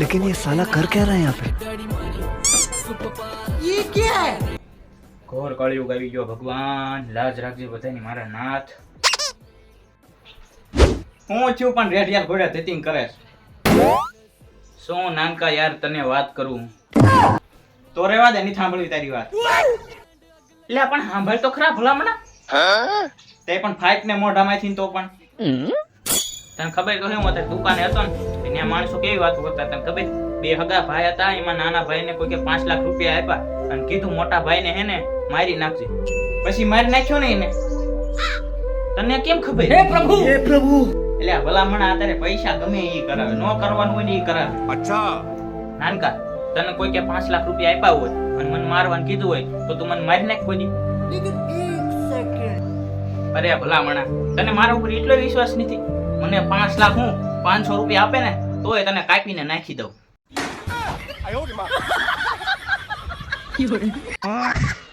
लेकिन ये साला कर क्या रहा है यहाँ पे ઘોર કળિયુગ આવી ગયો ભગવાન લાજ રાખજે બધાની મારા નાથ હું છું પણ રેડિયાલ ઘોડા ધતિંગ કરે છે. શું નાનકા યાર તને વાત કરું તો રેવા દે નહીં સાંભળવી તારી વાત એટલે પણ સાંભળ તો ખરા ભલામણા તે પણ ફાઈટ ને મોઢામાંથી તો પણ તને ખબર તો હું અત્યારે દુકાને હતો ને ત્યાં માણસો કેવી વાતો કરતા તને ખબર? બે હગા ભાઈ હતા એમાં નાના ભાઈ ને કોઈ પાંચ લાખ રૂપિયા આપ્યા અને કીધું મોટા ભાઈને હે ને મારી નાખજે. પછી મારી નાખ્યો ને એને. તને કેમ ખબર? હે પ્રભુ! હે પ્રભુ! એટલે ભલામણ અત્યારે પૈસા ગમે એ કરાવે નો કરવાનું હોય ને એ કરાવે. અચ્છા. નાનકા તને કોઈ કે પાંચ લાખ રૂપિયા આપ્યા હોય અને મને મારવાનું કીધું હોય તો તું મને મારી નાખ કોઈ અરે ભલામણા તને મારા ઉપર એટલો વિશ્વાસ નથી? મને પાંચ લાખ હું પાંચસો રૂપિયા આપે ને તોય તને કાપીને નાખી દઉં.